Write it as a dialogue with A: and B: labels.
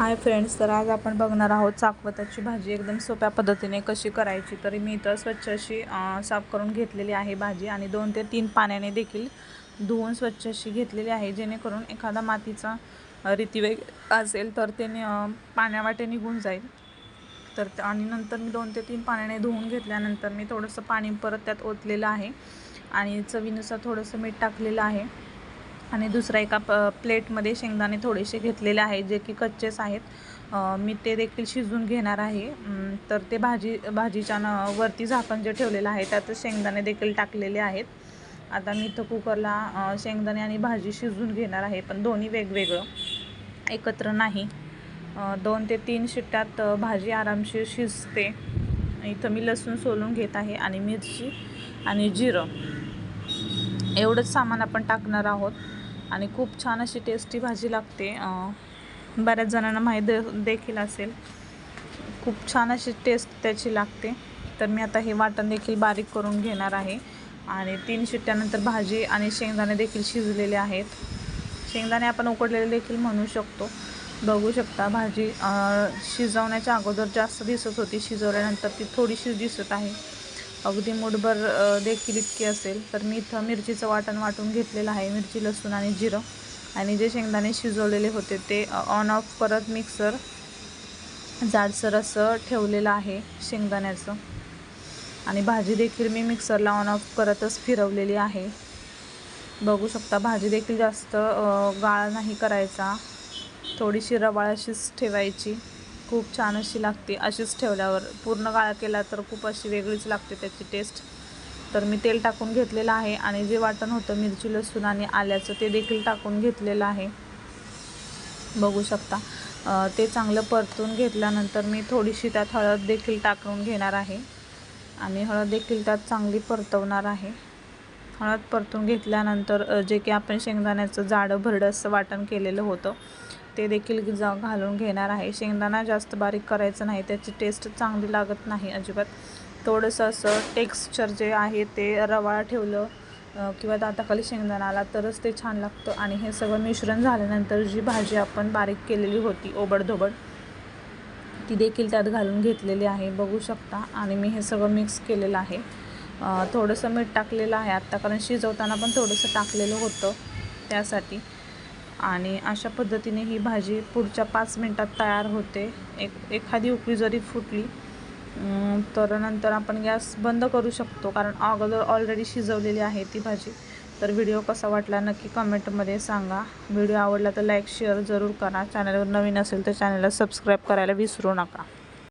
A: Hi friends तर आज आपण बघणार आहोत चाकवताची भाजी. एकदम सोप्या पद्धतीने कशी करायची तरी मी इथं स्वच्छ अशी साफ करून घेतलेली आहे भाजी आणि दोन ते तीन पाण्याने देखील धुवून स्वच्छ अशी घेतलेली आहे. जेणेकरून एखादा मातीचा रीतीवेग असेल तर ते पाण्यावाटे निघून जाईल. तर आणि नंतर मी दोन ते तीन पाण्याने धुवून घेतल्यानंतर मी थोडंसं पाणी परत त्यात ओतलेलं आहे आणि चवीनुसार थोडंसं मीठ टाकलेलं आहे. आणि दुसरा एका प प्लेटमध्ये शेंगदाणे थोडेसे घेतलेले आहेत जे की कच्चेच आहेत. मी ते देखील शिजवून घेणार आहे. तर ते भाजी भाजीच्या न वरती झाकण जे ठेवलेलं आहे त्यात शेंगदाणे देखील टाकलेले आहेत. आता मी इथं कुकरला शेंगदाणे आणि भाजी शिजून घेणार आहे पण दोन्ही वेगवेगळं. एकत्र नाही. दोन ते तीन शिट्ट्यात भाजी आरामशीर शिजते. इथं मी लसूण सोलून घेत आहे आणि मिरची आणि जिरं. एवढंच सामान आपण टाकणार आहोत. आणि खूप छान अशी टेस्टी भाजी लागते. बऱ्याच जणांना माहीत देखील असेल. खूप छान अशी टेस्ट त्याची लागते. तर मी आता हे वाटण देखील बारीक करून घेणार आहे. आणि तीन शिट्ट्यानंतर भाजी आणि शेंगदाणे देखील शिजलेले आहेत. शेंगदाणे आपण उकडलेले देखील म्हणू शकतो. बघू शकता भाजी शिजवण्याच्या अगोदर जास्त दिसत होती. शिजवल्यानंतर ती थोडीशी दिसत आहे. अगदी मुठभर देखील इतकी असेल तर मी इथं मिरचीचं वाटण वाटून घेतलेलं आहे. मिरची लसूण आणि जिरं. आणि जे शेंगदाणे शिजवलेले होते ते ऑन ऑफ परत मिक्सर जाडसर असं ठेवलेलं आहे शेंगदाण्याचं. आणि भाजी देखील मी मिक्सरला ऑन ऑफ करतच फिरवलेली आहे. बघू शकता भाजी देखील जास्त गाळ नाही करायचा. थोडीशी रवाळ अशीच ठेवायची. खूप छान अशी लागते अशीच ठेवल्यावर. पूर्ण गाळा केला तर खूप अशी वेगळीच लागते त्याची टेस्ट तर मी तेल टाकून घेतलेलं आहे आणि जे वाटण होतं मिरची लसूण आणि आल्याचं ते देखील टाकून घेतलेलं आहे. बघू शकता. ते चांगलं परतून घेतल्यानंतर मी थोडीशी त्यात हळद देखील टाकून घेणार आहे. आणि हळद देखील त्यात चांगली परतवणार आहे. हळद परतून घेतल्यानंतर जे की आपण शेंगदाण्याचं जाडं भरडं असं वाटण केलेलं होतं ते देखील जा घालून घेणार आहे. शेंगदाणा जास्त बारीक करायचं नाही त्याची टेस्ट चांगली लागत नाही अजिबात. थोडंसं असं टेक्स्चर जे आहे ते रवाळ ठेवलं किंवा दाताखाली शेंगदाणा आला तरच ते छान लागतं. आणि हे सगळं मिश्रण झाल्यानंतर जी भाजी आपण बारीक केलेली होती ओबडधोबड ती देखील त्यात घालून घेतलेली आहे. बघू शकता. आणि मी हे सगळं मिक्स केलेलं आहे. थोडंसं मीठ टाकलेलं आहे आत्ता कारण शिजवताना पण थोडंसं टाकलेलं होतं त्यासाठी. आणि अशा पद्धतीने ही भाजी पुढच्या पाच मिनटात तयार होते. एक एखादी उकळी जरी फुटली तर नंतर आपण गॅस बंद करू शकतो कारण अगोदर ऑलरेडी शिजवलेली आहे ती भाजी. तर व्हिडिओ कसा वाटला नक्की कमेंटमध्ये सांगा. व्हिडिओ आवडला तर लाईक शेअर जरूर करा. चॅनलवर नवीन असेल तर चॅनलला सबस्क्राईब करायला विसरू नका.